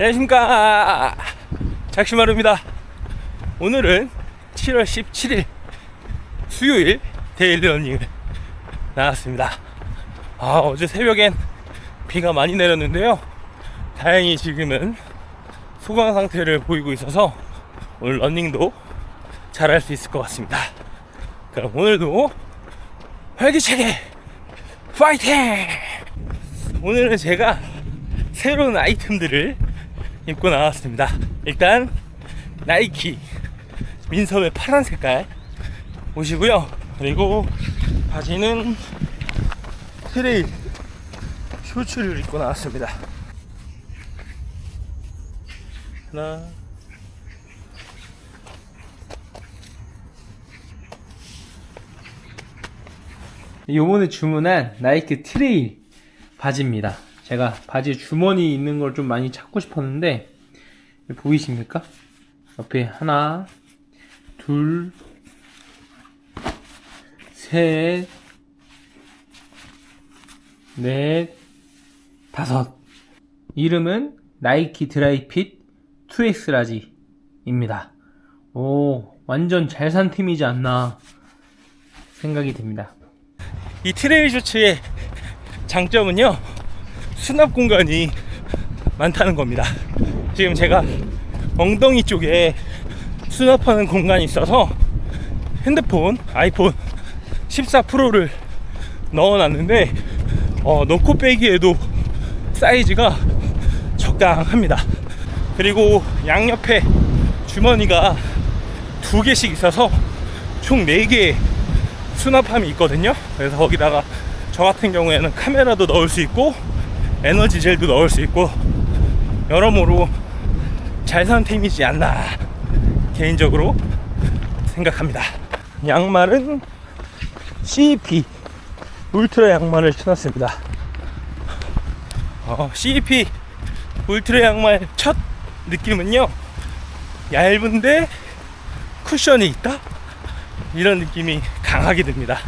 안녕하십니까. 작시마루입니다. 오늘은 7월 17일 수요일 데일리 러닝을 나왔습니다. 아 어제 새벽엔 비가 많이 내렸는데요. 다행히 지금은 소강 상태를 보이고 있어서 오늘 러닝도 잘 할 수 있을 것 같습니다. 그럼 오늘도 활기차게 파이팅! 오늘은 제가 새로운 아이템들을 입고 나왔습니다. 일단 나이키 민섭의 파란 색깔 보시고요. 그리고 바지는 트레일 쇼츠를 입고 나왔습니다. 하나 요번에 주문한 나이키 트레일 바지입니다. 제가 바지 주머니 있는 걸 좀 많이 찾고 싶었는데 보이십니까? 옆에 하나, 둘, 셋, 넷, 다섯. 이름은 나이키 드라이핏 2X 라지입니다. 오, 완전 잘 산 팀이지 않나 생각이 듭니다. 이 트레일 셔츠의 장점은요 수납 공간이 많다는 겁니다 지금 제가 엉덩이 쪽에 수납하는 공간이 있어서 핸드폰 아이폰 14 프로를 넣어놨는데 어, 넣고 빼기에도 사이즈가 적당합니다 그리고 양옆에 주머니가 두 개씩 있어서 총 4개의 수납함이 있거든요. 그래서 거기다가 저 같은 경우에는 카메라도 넣을 수 있고 에너지 젤도 넣을 수 있고 여러모로 잘산 템이지 않나 개인적으로 생각합니다. 양말은 CEP 울트라 양말을 신었습니다. 어, CEP 울트라 양말 첫 느낌은요 얇은데 쿠션이 있다 이런 느낌이 강하게 듭니다.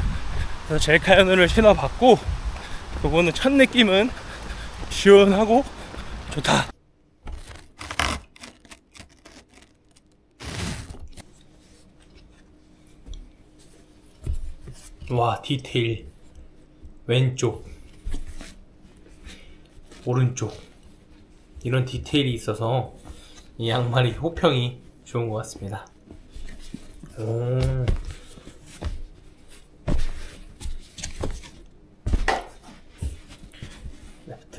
그래서 젤카연을 신어봤고, 요거는 첫 느낌은 시원하고 좋다. 와, 디테일. 왼쪽, 오른쪽. 이런 디테일이 있어서 이 양말이 호평이 좋은 것 같습니다. 오.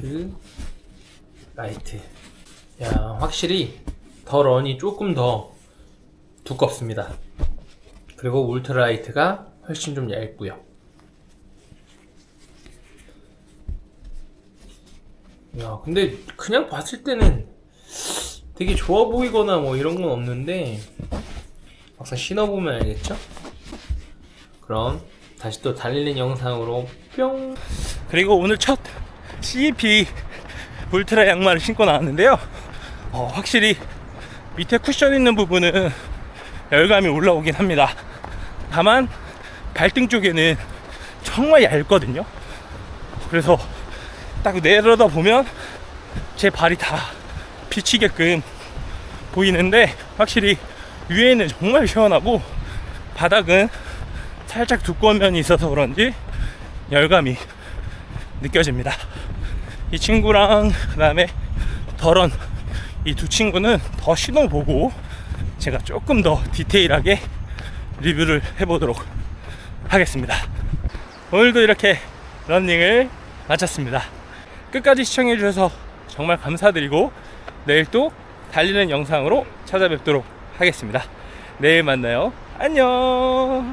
레프트, 라이트. 야, 확실히 더 런이 조금 더 두껍습니다. 그리고 울트라라이트가 훨씬 좀 얇고요. 야, 근데 그냥 봤을 때는 되게 좋아 보이거나 뭐 이런 건 없는데 막상 신어보면 알겠죠? 그럼 다시 또 달리는 영상으로 뿅 그리고 오늘 첫 CEP 울트라 양말을 신고 나왔는데요. 어, 확실히 밑에 쿠션 있는 부분은 열감이 올라오긴 합니다. 다만 발등 쪽에는 정말 얇거든요. 그래서 딱 내려다 보면 제 발이 다 비치게끔 보이는데 확실히 위에는 정말 시원하고 바닥은 살짝 두꺼운 면이 있어서 그런지 열감이 느껴집니다. 이 친구랑 그 다음에 덜런 이 두 친구는 더 신어보고 제가 조금 더 디테일하게 리뷰를 해보도록 하겠습니다. 오늘도 이렇게 런닝을 마쳤습니다. 끝까지 시청해주셔서 정말 감사드리고 내일 또 달리는 영상으로 찾아뵙도록 하겠습니다. 내일 만나요. 안녕.